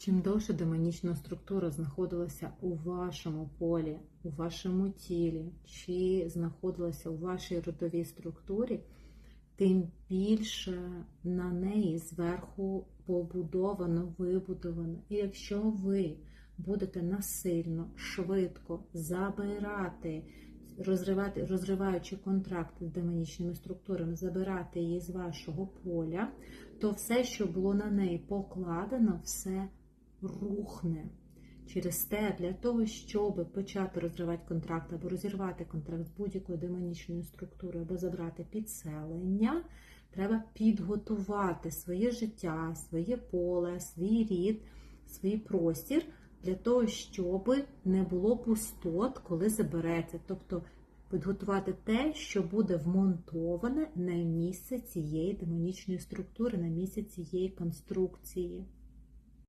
Чим довше демонічна структура знаходилася у вашому полі, у вашому тілі, чи знаходилася у вашій родовій структурі, тим більше на неї зверху побудовано, вибудовано. І якщо ви будете насильно, швидко забирати, розривати, розриваючи контракти з демонічними структурами, забирати її з вашого поля, то все, що було на неї покладено, все рухне. Через те, для того, щоб почати розривати контракт або розірвати контракт з будь-якою демонічною структурою, або забрати підселення, треба підготувати своє життя, своє поле, свій рід, свій простір для того, щоб не було пустот, коли забереться. Тобто підготувати те, що буде вмонтоване на місце цієї демонічної структури, на місце цієї конструкції.